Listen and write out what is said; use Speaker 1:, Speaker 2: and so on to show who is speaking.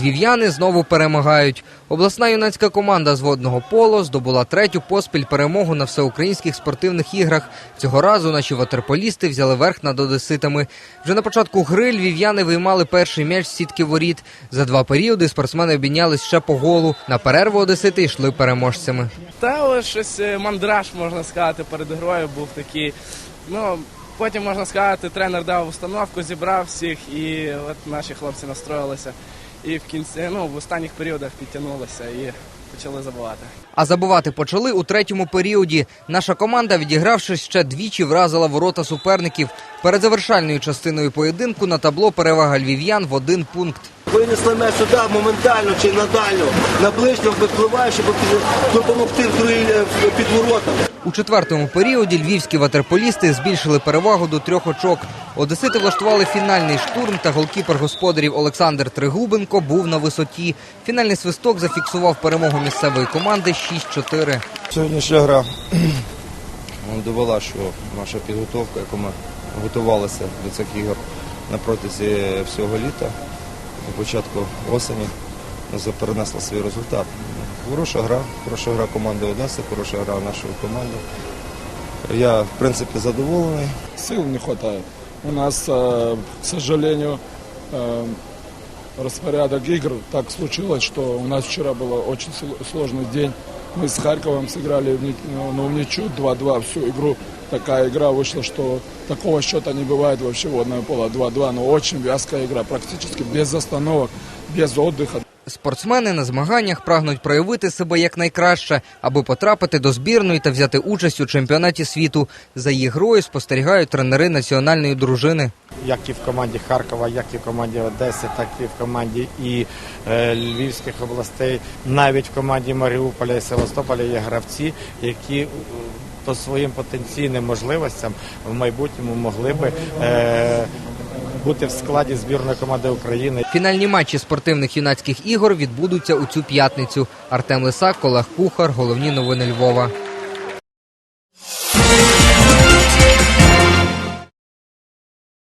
Speaker 1: Львів'яни знову перемагають. Обласна юнацька команда з водного поло здобула третю поспіль перемогу на всеукраїнських спортивних іграх. Цього разу наші ватерполісти взяли верх над одеситами. Вже на початку гри львів'яни виймали перший м'яч з сітки воріт. За два періоди спортсмени обмінялись ще по голу. На перерву одесити йшли переможцями.
Speaker 2: Та щось е, мандраж, можна сказати, перед грою був такий. Ну, потім, можна сказати, тренер дав установку, зібрав всіх, і от наші хлопці настроїлися. І в кінці, ну, в останніх періодах підтягнулися і почали забувати.
Speaker 1: А забувати почали у третьому періоді. Наша команда, відігравши ще двічі, вразила ворота суперників. Перед завершальною частиною поєдинку на табло перевага львів'ян в один пункт.
Speaker 3: Винесли м'яч сюди моментально чи на дальню, на ближню випливає, щоб допомогти в- під воротами.
Speaker 1: У четвертому періоді львівські ватерполісти збільшили перевагу до трьох очок. Одесити влаштували фінальний штурм, та голкіпер господарів Олександр Тригубенко був на висоті. Фінальний свисток зафіксував перемогу місцевої команди 6-4.
Speaker 4: Сьогоднішня гра довела, що наша підготовка, яку ми готувалися до цих ігор на протязі всього літа, до початку осені, перенесла свій результат. Хороша гра, хороша гра команди Одеси, хороша гра нашої команди. Я, в принципі, задоволений.
Speaker 5: сил не хватает У нас, э, к сожалению, э, распорядок игр так случилось, что у нас вчера был очень сл- сложный день. Мы с Харьковом сыграли в ни- ну, в ничью 2-2 всю игру. Такая игра вышла, что такого счета не бывает вообще водное поло 2-2. Но очень вязкая игра, практически без остановок, без отдыха.
Speaker 1: Спортсмени на змаганнях прагнуть проявити себе якнайкраще, аби потрапити до збірної та взяти участь у чемпіонаті світу. За їх грою спостерігають тренери національної дружини.
Speaker 6: як і в команді Харкова, як і в команді Одеси, так і в команді і е, Львівських областей. Навіть в команді Маріуполя і Севастополя є гравці, які е, по своїм потенційним можливостям в майбутньому могли би е, бути в складі збірної команди України.
Speaker 1: Фінальні матчі спортивних юнацьких ігор відбудуться у цю п'ятницю. Артем Лисак, Олег Кухар. Головні новини Львова.